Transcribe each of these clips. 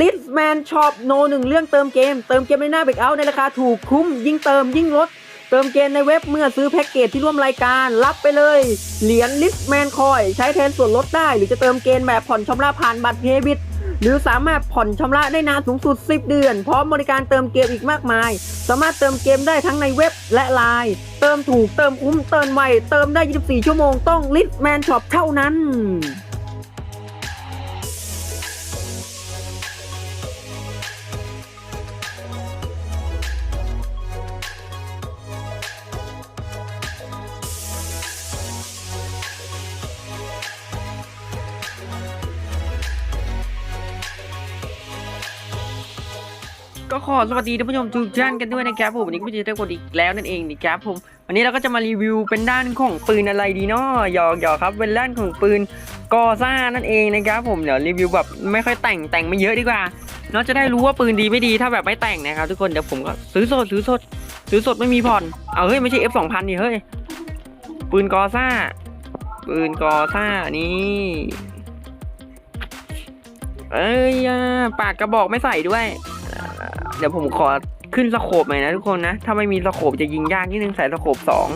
ลิสแมนช็อปโนหนึ่งเรื่องเติมเกม เติมเกมในหน้าเบรกเอาในราคาถูกคุ้ม ยิ่งเติมยิ่งลด เติมเกมในเว็บเมื่อซื้อแพ็กเกจที่ร่วมรายการ รับไปเลย เหรียญลิสแมนคอยใช้แทนส่วนลดได้ หรือจะเติมเกมแบบผ่อนชำระผ่านบัตรเฮบิตหรือสามารถผ่อนชำระได้นานสูงสุด 10 เดือน พร้อมบริการเติมเกมอีกมากมาย สามารถเติมเกมได้ทั้งในเว็บและไลน์เติมถูกเติมคุ้มเติมไวเติมได้ 24 ชั่วโมงต้องลิสแมนช็อปเท่านั้น ก็ขอสวัสดีท่านผู้ชมทุกท่านกันด้วยนะครับผมวันนี้ก็จะได้กดอีกแล้วนั่นเองนะครับผมวันนี้เราก็จะมารีวิวเป็นด้านของปืนอะไรดีเนาะหยอกหยอกครับเป็นด้านของปืนกอซ่านั่นเองนะครับผมเดี๋ยวรีวิวแบบไม่ค่อยแต่งแต่งไม่เยอะดีกว่าเนาะจะได้รู้ว่าปืนดีไม่ดีถ้าแบบไม่แต่งนะครับทุกคนเดี๋ยวผมก็ซื้อสดซื้อสดซื้อสดไม่มีผ่อนเอาเฮ้ยไม่ใช่ F 2 0 0 0นี่เฮ้ยปืนกอซ่า ปืนกอซ่านี่เอ้ยปากกระบอกไม่ใส่ด้วย เดี๋ยวผมขอขึ้นสโคปหน่อยนะทุกคนนะ ถ้าไม่มีสโคปจะยิงยากนิดนึงใส่สโคปสอง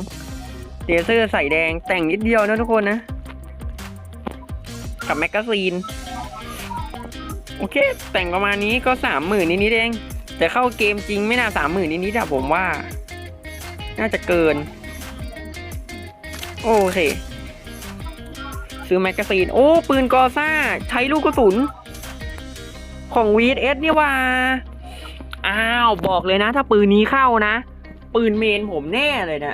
เลเซอร์ใส่แดงแต่งนิดเดียวนะทุกคนนะ กับแมกกาซีน โอเค แต่งประมาณนี้ก็สามหมื่นนิดๆเอง แต่เข้าเกมจริงไม่น่าสามหมื่นนิดๆอะผมว่า น่าจะเกิน โอเค ซื้อแมกกาซีน โอ้ ปืนกอซ่า ใช้ลูกกระสุน ของ VS เนี่ยว่า อ้าว บอกเลยนะ ถ้าปืนนี้เข้านะ ปืนเมนผมแน่เลยนะ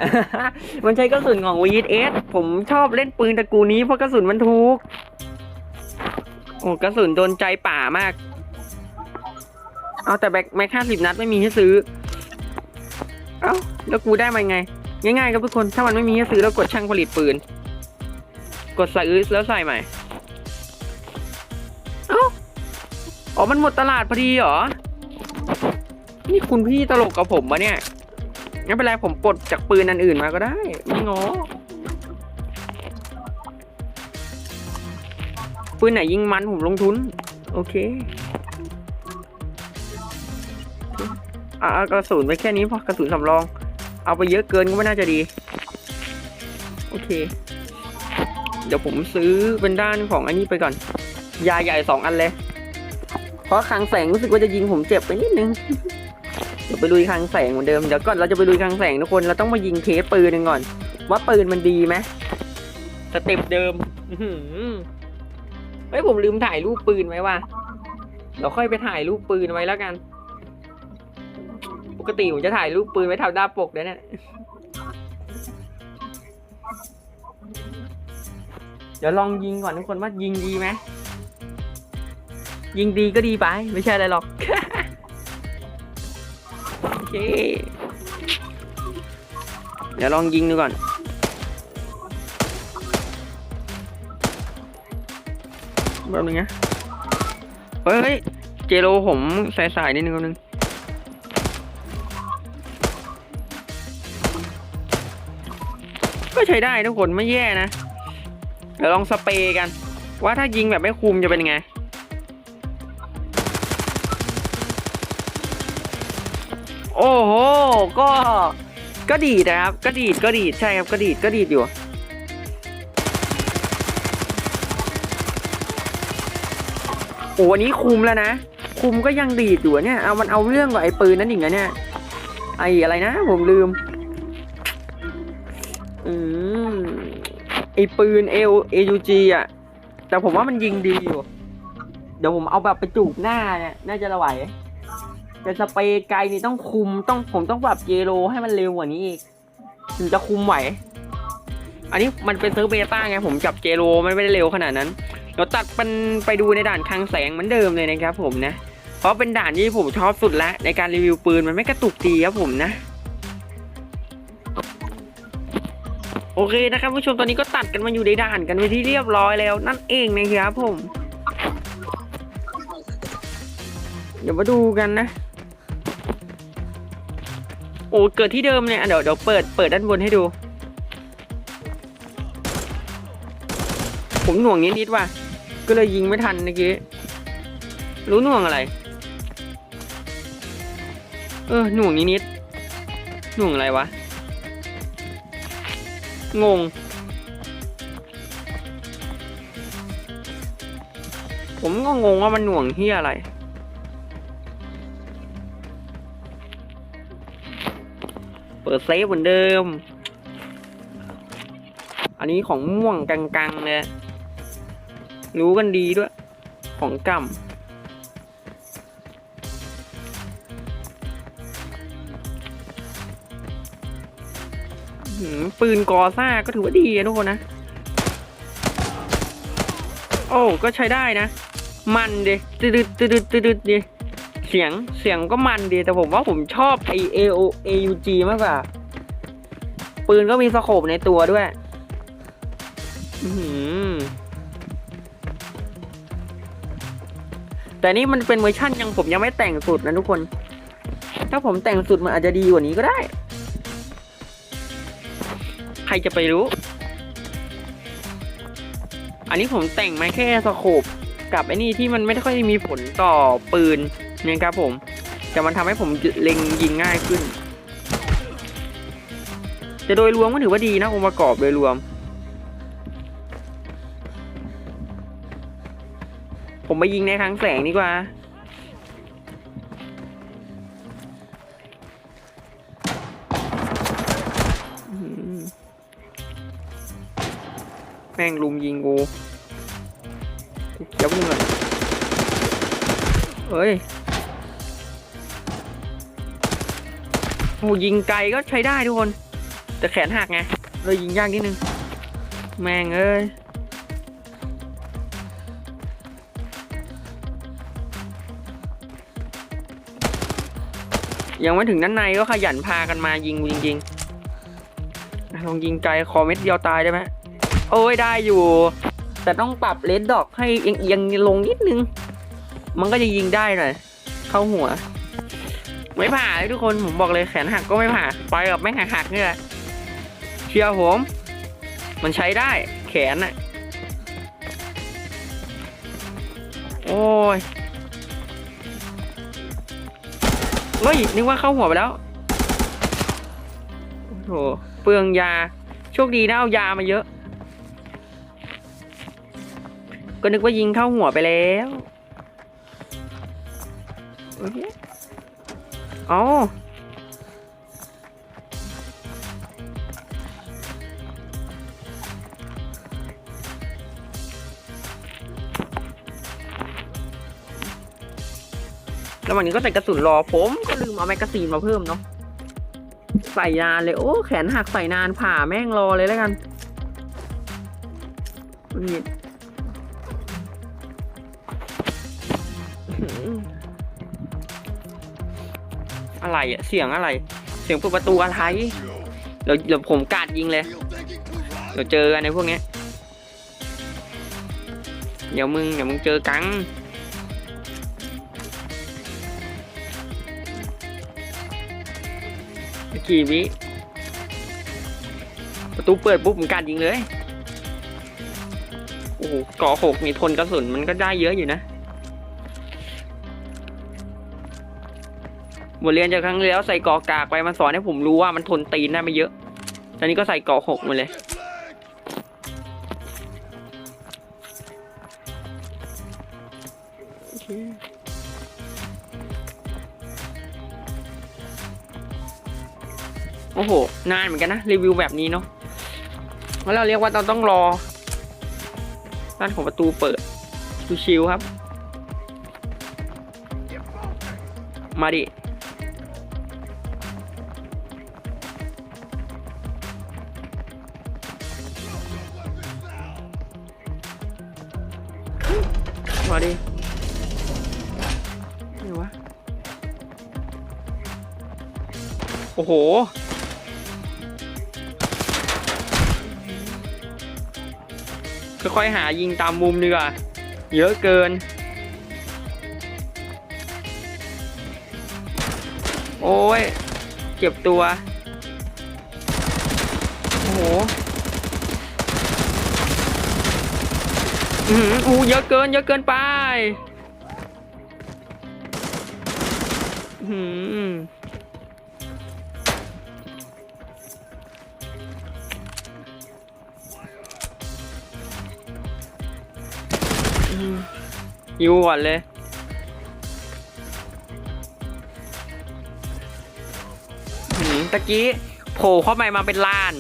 มันใช้กระสุนของ VS ผมชอบเล่นปืนตระกูลนี้เพราะกระสุนมันถูก โอ้กระสุนโดนใจป่ามาก เอาแต่แบ็คแม็กห้าสิบนัดไม่มีให้ซื้อ เอ้า แล้วกูได้มาไง ง่ายๆครับทุกคน ถ้ามันไม่มีให้ซื้อแล้วกดช่างผลิตปืน กดใส่อื้อแล้วใส่ใหม่ เอ้า อ๋อ มันหมดตลาดพอดีเหรอ นี่คุณพี่ตลกกับผมปะเนี่ยไม่เป็นไรผมปลดจากปืนอันอื่นมาก็ได้ไม่งอปืนไหนยิงมันผมลงทุน โอเคอะเอากระสุนไปแค่นี้พอกระสุนสำรอง เอาไปเยอะเกินก็ไม่น่าจะดี โอเค เดี๋ยวผมซื้อเป็นด้านของอันนี้ไปก่อน ยาใหญ่สองอันเลย เพราะคลังแสงรู้สึกว่าจะยิงผมเจ็บไปนิดนึง เดี๋ยวไปลุยคลังแสงเหมือนเดิมเดี๋ยวก่อนเราจะไปลุยคลังแสงทุกคนเราต้องมายิงเทสปืนหนึ่งก่อน ว่าปืนมันดีไหมสเต็ปเดิมเฮ้ยผมลืมถ่ายรูปปืนไว้ว่ะเดี๋ยวค่อยไปถ่ายรูปปืนไว้แล้วกัน ปกติผมจะถ่ายรูปปืนไว้ทำหน้าปกด้วยเนี่ยเดี๋ยวลองยิงก่อนทุกคนว่ายิงดีไหมยิงดีก็ดีไป ไม่ใช่อะไรหรอก เค เดี๋ยวลองยิงดูก่อน แบบนึงนะเฮ้ยเฮ้ยเจโรผมสายสายๆนิดนึงแป๊บนึงก็ใช้ได้ทุกคนไม่แย่นะ เดี๋ยวลองสเปรย์กัน ว่าถ้ายิงแบบไม่คุมจะเป็นยังไง โอ้โห ก็ ก็ดีดนะครับ ก็ดีดก็ดีดใช่ครับ ก็ดีดก็ดีดอยู่ โอ้อันนี้คุมแล้วนะ คุมก็ยังดีดอยู่เนี่ย เอามันเอาเรื่องกับไอ้ปืนนั้นอีกนะเนี่ย ไอ้อะไรนะ ผมลืม อืม ไอ้ปืนเอลเอยูจีอะ แต่ผมว่ามันยิงดีอยู่ เดี๋ยวผมเอาแบบไปจูบหน้าเนี่ย น่าจะระไหว แต่สเปรย์ไกลนี่ต้องคุมต้องผมต้องปรับเจโรให้มันเร็วกว่านี้อีกถึงจะคุมไหว อันนี้มันเป็นเซิร์ฟเบต้าไงผมจับเจโรมันไม่ได้เร็วขนาดนั้นเราตัดเป็นไปดูในด่านคลังแสงเหมือนเดิมเลยนะครับผมนะ เพราะเป็นด่านที่ผมชอบสุดละในการรีวิวปืนมันไม่กระตุกตีครับผมนะโอเคนะครับผู้ชมตอนนี้ก็ตัดกันมาอยู่ในด่านกันไปที่เรียบร้อยแล้ว นั่นเองนะครับผม เดี๋ยวมาดูกันนะ อ้เกิดที่เดิมเนี่ยอะเดี๋ยวเดี๋ยวเปิดเปิดด้านบนให้ดู ผมหน่วงนิดๆว่ะ ก็เลยยิงไม่ทันเมื่อกี้ รู้หน่วงอะไร เออหน่วงนิดนิดหน่วงอะไรวะ งง ผมก็งงว่ามันหน่วงที่อะไร เปิดเซฟเหมือนเดิม อันนี้ของม่วงกังๆเลยรู้กันดีด้วย ของกำปืนกอซ่าก็ถือว่าดีนะทุกคนนะ โอ้ ก็ใช้ได้นะ มันเดตึดตึดตึดตึดดิ เสียงเสียงก็มันดีแต่ผมว่าผมชอบไอเอโอเอยูจีมากกว่า ปืนก็มีสโคปในตัวด้วย อืแต่นี่มันเป็นเวอร์ชั่นยังผมยังไม่แต่งสุดนะทุกคน ถ้าผมแต่งสุดมันอาจจะดีกว่านี้ก็ได้ ใครจะไปรู้ อันนี้ผมแต่งมาแค่สโคปกับไอ้นี่ที่มันไม่ค่อยมีผลต่อปืน นะครับผม แต่มันทำให้ผมเล็งยิงง่ายขึ้น แต่โดยรวมก็ถือว่าดีนะองค์ประกอบโดยรวม ผมไปยิงในครั้งแสงดีกว่าแม่งลุมยิงกูเดี๋ยวมึงก่อนเฮ้ย โอ้ยิงไกลก็ใช้ได้ทุกคน แต่แขนหักไงเลยยิงยากนิดนึง แม่งเอ้ยยังไม่ถึงด้านในก็ขยันพากันมายิงจริงๆลองยิงไกลคอเม็ดเดียวตายได้ไหมโอ้ยได้อยู่ แต่ต้องปรับเลนดอกให้เอียงๆลงนิดนึง มันก็จะยิงได้หน่อยเข้าหัว ไม่ผ่าเลยทุกคนผมบอกเลยแขนหักก็ไม่ผ่าไปกับแม่งหักๆนี่แหละเชื่อผม มันใช้ได้ แขนน่ะโอ้ยเฮ้ยนึกว่าเข้าหัวไปแล้วโอ้โหเปลืองยา โชคดีนะเอายามาเยอะ ก็นึกว่ายิงเข้าหัวไปแล้วโอเค อ๋อแล้ววันนี้ก็ใส่กระสุนรอผมก็ลืมเอาแมกกาซีนมาเพิ่มเนาะใส่นานเลย โอ้แขนหักใส่นานผ่าแม่งรอเลยแล้วกันนี่ อะไรอะเสียงอะไร เสียงเปิดประตูอะไรเดี๋ยวเดี๋ยวผมกาดยิงเลย เดี๋ยวเจอกันในพวกนี้ยเดี๋ยวมึงเดี๋ยวมึงเจอกังกี่วิประตูเปิดปุ๊บผมการยิงเลย โอ้โหกาะหกนี่ทนกระสุนมันก็ได้เยอะอยู่นะ บทเรียนจากครั้งแล้วใส่กาะกากไปมันสอนให้ผมรู้ว่ามันทนตีนได้ไม่เยอะ ตอนนี้ก็ใส่กาะหกมาเลยโอเคโอ้โห นานเหมือนกันนะ รีวิวแบบนี้เนาะแล้วเราเรียกว่าเราต้องรอ ด้านของประตูเปิด ชิวๆครับ มาดิ มาดินี่วะ โอ้โห ค่อยๆหายิงตามมุมดีกว่า เยอะเกิน โอ้ยเจ็บตัว โอ้โห อืออู้เยอะเกิน เยอะเกินไปหืมอืมยิวก่อนเลยหืมตะกี้โผล่เข้าไปมาเป็นล้าน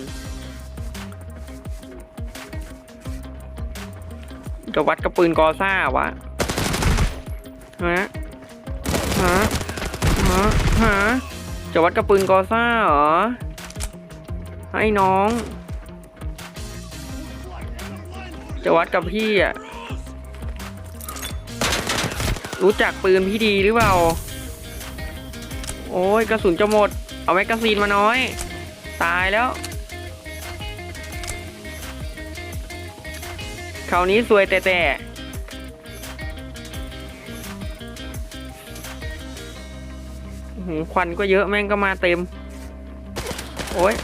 จะวัดกับปืนกอซ่าวะฮะฮะฮะฮะจะวัดกับปืนกอซ่าเหรอให้น้อง จะวัดกับพี่อะรู้จักปืนพี่ดีหรือเปล่า โอ้ยกระสุนจะหมด เอาแมกกาซีนมาน้อย ตายแล้ว คราวนี้สวยแต่แต่หือควันก็เยอะแม่งก็มาเต็ม โอ้ย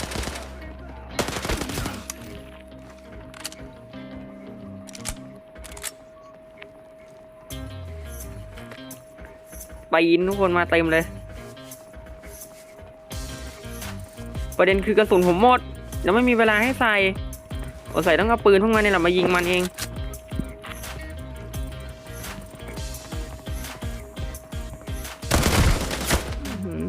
ไปีนทุกคนมาเต็มเลย ประเด็นคือกระสุนผมหมด แล้วไม่มีเวลาให้ใส่ โอใส่ต้องเอาปืนพวกมันนี่แหละมายิงมันเองอื้อหือ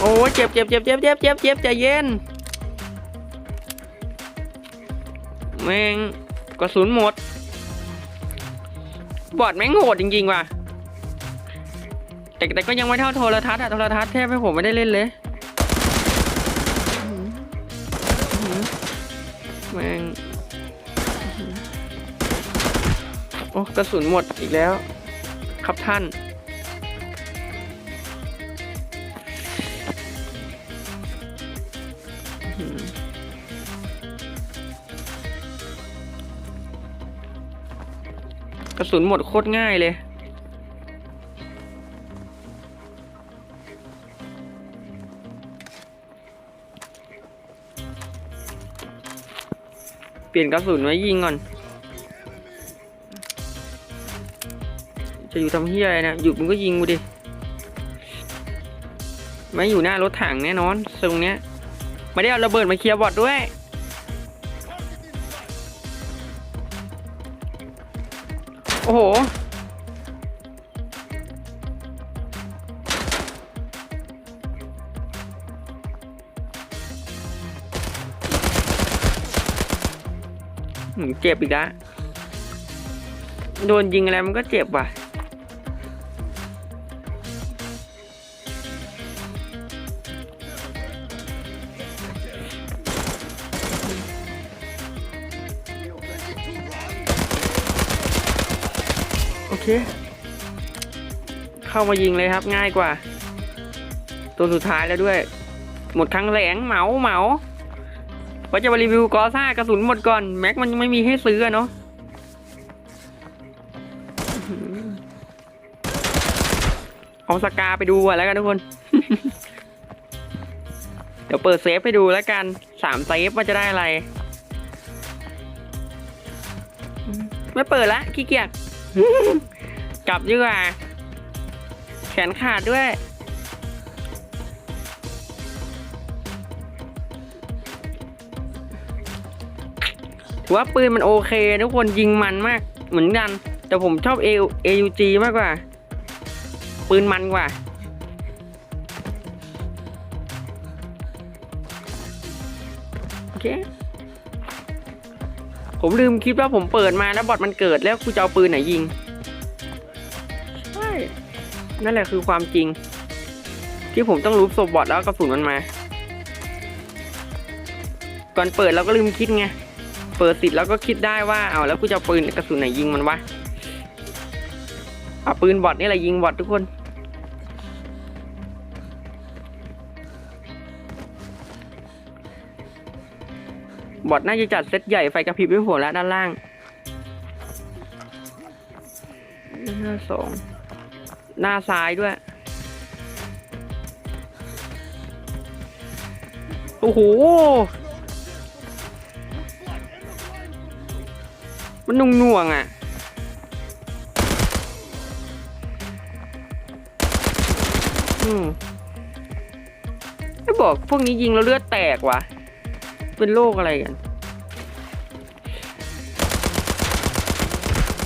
โอ้เจ็บเจ็บเจ็บเจ็บเจ็บเจ็บเจ็บใจเย็นแม่งกระสุนหมด บอดแม่งโหดจริงๆว่ะแต่แต่ก็ยังไม่เท่าโทรทัศน์อะโทรทัศน์แทบให้ผมไม่ได้เล่นเลย แม่งโอ้กระสุนหมดอีกแล้ว ครับท่าน กระสุนหมดโคตรง่ายเลย ปลี่ยนกระสุนไว้ยิงก่อน จะอยู่ทำเฮียอะไรนะอยู่มึงก็ยิงกูดิ ไม่อยู่หน้ารถถังแน่นอนตรงเนี้ยไม่ได้เอาระเบิดมาเคลียร์บอดด้วยโอ้โห เจ็บอีกแล้วโดนยิงอะไรมันก็เจ็บว่ะ โอเค เข้ามายิงเลยครับง่ายกว่า ตัวสุดท้ายแล้วด้วย หมดครั้งแหลงเหมาเหมา ว่าจะมารีวิวกอซ่ากระสุนหมดก่อน แม็กมันยังไม่มีให้ซื้อเนาะเอาสกาไปดูอะแล้วกันทุกคน เดี๋ยวเปิดเซฟไปดูแล้วกันสามเซฟว่าจะได้อะไร ไม่เปิดละขี้เกียจกลับดีกว่า แขนขาดด้วย ถือว่าปืนมันโอเค ทุกคนยิงมันมากเหมือนกัน แต่ผมชอบ AUG มากกว่า ปืนมันกว่าโอเคผมลืมคิดว่าผมเปิดมาแล้วบอทมันเกิดแล้วกูจะเอาปืนไหนยิงใช่นั่นแหละคือความจริง ที่ผมต้องรู้ศพบอทแล้วกระสุนมันมา ก่อนเปิดเราก็ลืมคิดไง เปิดติดแล้วก็คิดได้ว่าเอาแล้วกูจะเอาปืนกระสุนไหนยิงมันวะเอาปืนบอทนี่แหละยิงบอททุกคน บอทน่าจะจัดเซตใหญ่ไฟกระพริบไว้หัวแล้วด้านล่างหน้าสองหน้าซ้ายด้วย โอ้โห มันนุ่งน่วงๆอะ อืมไม่บอกพวกนี้ยิงแล้วเลือดแตกวะเป็นโรคอะไรกัน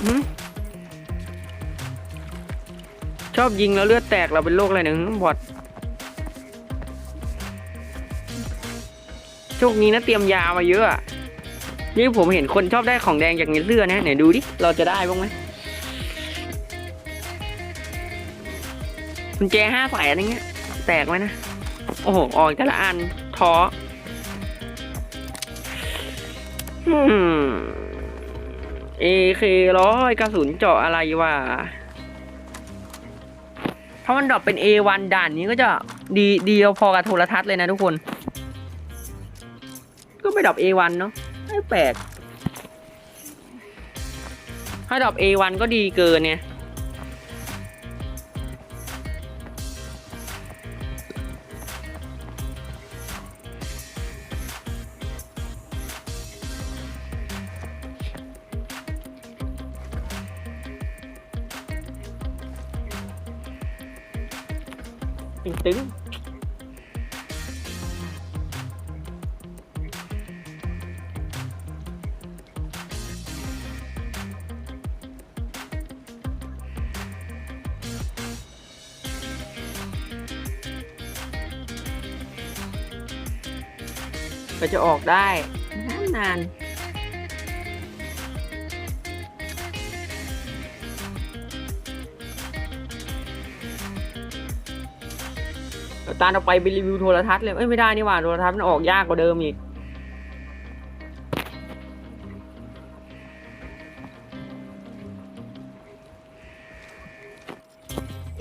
หืมชอบยิงแล้วเลือดแตกเราเป็นโรคอะไรหนึ่งบอดโชคนี้นะเตรียมยามาเยอะ นี่ผมเห็นคนชอบได้ของแดงจากเงินเลือนะไหนดูดิ เราจะได้บ้างไหมกุญแจห้าสายอะไรเงี้ย แตกไหมนะ โอ้โห ออกแต่ละอันท้อเอเคร้อยกระสุนเจาะอะไรวะถ้ามันดรอปเป็น A1 ด่านนี้ก็จะดีดีพอกับโทรทัศน์เลยนะทุกคน ก็ไม่ดรอป A1 เนาะ ไม่แปลก ถ้าดรอป A1 ก็ดีเกินเนี่ย ก็จะออกได้นานนานเดี๋ยวตานเอาไปไปรีวิวโทรทัศน์เลยเอ้ยไม่ได้นี่หว่าโทรทัศน์มันออกยากกว่าเดิมอีก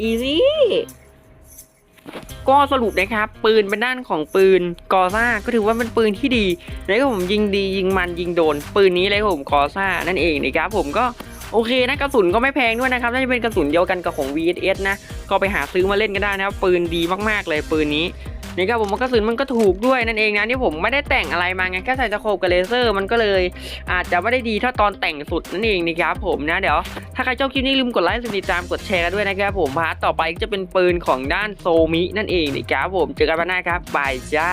อีซี่ ก็สรุปนะครับ ปืนเป็นด้านของปืนกอซ่าก็ถือว่าเป็นปืนที่ดีแล้วก็ผมยิงดียิงมันยิงโดน ปืนนี้เลยครับผมกอซ่านั่นเองนะครับผมก็โอเคนะกระสุนก็ไม่แพงด้วยนะครับน่าจะเป็นกระสุนเดียวกันกับของ VSS นะ ก็ไปหาซื้อมาเล่นกันได้นะครับปืนดีมากๆเลยปืนนี้ นะครับผมกระสุนมันก็ถูกด้วยนั่นเองนะที่ผมไม่ได้แต่งอะไรมาไงแค่ใส่ตะโขบกับเลเซอร์มันก็เลยอาจจะไม่ได้ดีเท่าตอนแต่งสุดนั่นเองนะครับผมนะเดี๋ยวถ้าใครชอบคลิปนี้ลืมกดไลค์กดติดตามกดแชร์กันด้วยนะครับผมพาร์ทต่อไปก็จะเป็นปืนของด้านโซมินั่นเองนะครับผมเจอกันวันหน้าครับบายจ้า